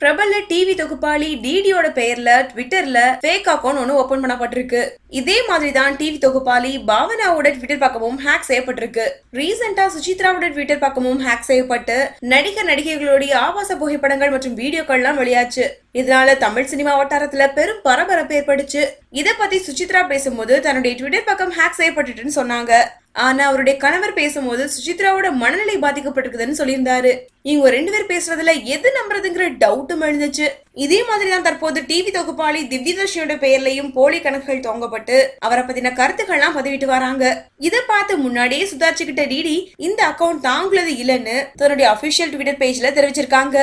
பிரபல டிவி தொகுப்பாளி டிடியோட பெயர்ல ட்விட்டர்ல ஃபேக் அக்கௌண்ட் ஒன்று ஓபன் பண்ணப்பட்டிருக்கு. இதே மாதிரி தான் டிவி தொகுப்பாளி பாவனாவோட ட்விட்டர் பக்கமும் ஹேக் செய்யப்பட்டிருக்கு. ரீசெண்டா சுசித்ராவோட ட்விட்டர் பக்கமும் ஹேக் செய்யப்பட்டு நடிகர் நடிகைகளுடைய ஆபாச புகைப்படங்கள் மற்றும் வீடியோக்கள்லாம் வெளியாச்சு. இதனால தமிழ் சினிமா வட்டாரத்துல பெரும் பரபரப்பு ஏற்பட்டுச்சு இத பத்தி சுசித்ரா பேசும்போது தன்னுடைய ட்விட்டர் பக்கம் ஹேக் செய்யப்பட்டுட்டுன்னு சொன்னாங்க. ஆனா அவருடைய கணவர் பேசும்போது சுசித்ராவோட மனநிலை பாதிக்கப்பட்டிருக்குதுன்னு சொல்லியிருந்தாரு. இவங்க ரெண்டு பேர் பேசுறதுல எது நம்புறதுங்கிற டவுட்டும் எழுந்துச்சு. இதே மாதிரி தான் தற்போது டிவி தொகுப்பாளி திவ்யதர்ஷியோட பெயர்லையும் போலி கணக்குகள் தொங்கப்பட்டு அவரை பத்தின கருத்துக்கள்லாம் பதிவிட்டு வராங்க. இதை பார்த்து முன்னாடியே சுதாரிச்சுக்கிட்ட டிடி இந்த அக்கௌண்ட் தாங்களது இல்லைன்னு தன்னுடைய அபிஷியல் ட்விட்டர் பேஜ்ல தெரிவிச்சிருக்காங்க.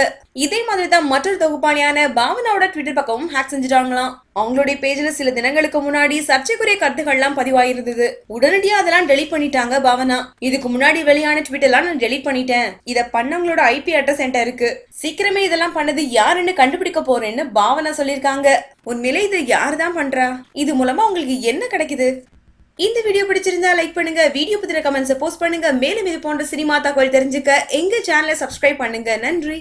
இதே மாதிரி தான் மற்றொரு தொகுப்பாளியான பாவனாவோட ட்விட்டர் பக்கமும் ஹேக் செஞ்சுட்டாங்களாம். அவங்களுடைய பேஜ்ல சில தினங்களுக்கு முன்னாடி சர்ச்சைக்குரிய கருத்துக்கள்லாம் பதிவாயிருந்தது. உடனடியா அதெல்லாம் டெலிட் பண்ணிட்டாங்க பாவனா. இதுக்கு முன்னாடி வெளியான ட்விட்டர்லாம் நான் டெலிட் பண்ணிட்டேன். இதை பண்ணவங்களோட ஐபி அட்ரஸ் என்கிட்ட இருக்கு. சீக்கிரமே இதெல்லாம் பண்ணது யாருன்னு கண்டுபிடிக்க போறேன்னு பாவனா சொல்லியிருக்காங்க. உண்மையிலே இது யார் தான் பண்றா? இது மூலமா உங்களுக்கு என்ன கிடைக்குது? இந்த வீடியோ பிடிச்சிருந்தா லைக் பண்ணுங்க வீடியோ பத்தின கமெண்ட்ஸ் போஸ்ட் பண்ணுங்க. மேலும் இது போன்ற சினிமா தகவல் தெரிஞ்சுக்க எங்க சேனலை சப்ஸ்கிரைப் பண்ணுங்க. நன்றி.